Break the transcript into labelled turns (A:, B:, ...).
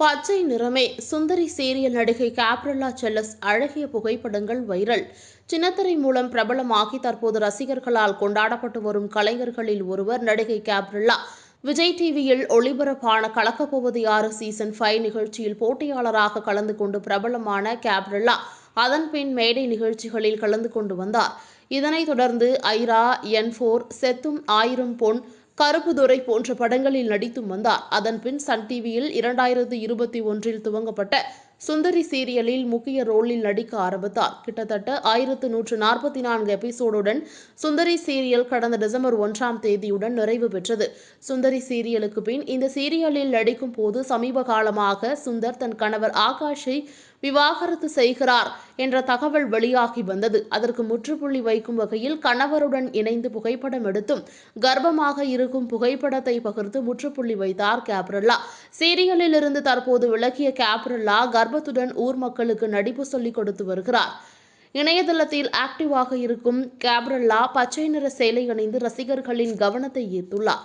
A: பச்சை நிறமே சுந்தரி சீரியல் நடிகை கேப்ரில்லா செல்லஸ் அழகிய புகைப்படங்கள் வைரல். சின்னத்திரை மூலம் பிரபலமாகி தற்போது ரசிகர்களால் கொண்டாடப்பட்டு வரும் கலைஞர்களில் ஒருவர் நடிகை கேப்ரில்லா. விஜய் டிவியில் ஒளிபரப்பான கலக்கப்போவது யாரு சீசன் ஃபைவ் நிகழ்ச்சியில் போட்டியாளராக கலந்து கொண்டு பிரபலமான கேப்ரில்லா அதன் பின் மேடை நிகழ்ச்சிகளில் கலந்து கொண்டு வந்தார். இதனைத் தொடர்ந்து ஐரா என் ஃபோர் செத்தும் ஆயிரம் பொன் கருப்புதுரை போன்ற படங்களில் நடித்தும் வந்தார். அதன் பின் சன் டிவியில் இரண்டாயிரத்து இருபத்தி ஒன்றில் துவங்கப்பட்ட சுந்தரி சீரியலில் முக்கிய ரோலில் நடிக்க ஆரம்பித்தார். கிட்டத்தட்ட ஆயிரத்து நூற்று நாற்பத்தி நான்கு எபிசோடுடன் சுந்தரி சீரியல் கடந்த டிசம்பர் ஒன்றாம் தேதியுடன் நிறைவு பெற்றது. சுந்தரி சீரியலுக்கு பின் இந்த சீரியலில் நடிக்கும் போது சமீப காலமாக சுந்தர் தன் கணவர் ஆகாஷை விவாகரத்து செய்கிறார் என்ற தகவல் வெளியாகி வந்தது. அதற்கு முற்றுப்புள்ளி வைக்கும் வகையில் கணவருடன் இணைந்து புகைப்படம் எடுத்தும் கர்ப்பமாக இருக்கும் புகைப்படத்தை பகிர்ந்து முற்றுப்புள்ளி வைத்தார் கேப்ரல்லா. சீரியலில் இருந்து தற்போது விலகிய கேப்ரல்லா கர்ப்பத்துடன் ஊர் மக்களுக்கு நடிப்பு சொல்லிக் கொடுத்து வருகிறார். இணையதளத்தில் ஆக்டிவாக இருக்கும் கேப்ரல்லா பச்சை நிற சேலை அணிந்து ரசிகர்களின் கவனத்தை ஈர்த்துள்ளார்.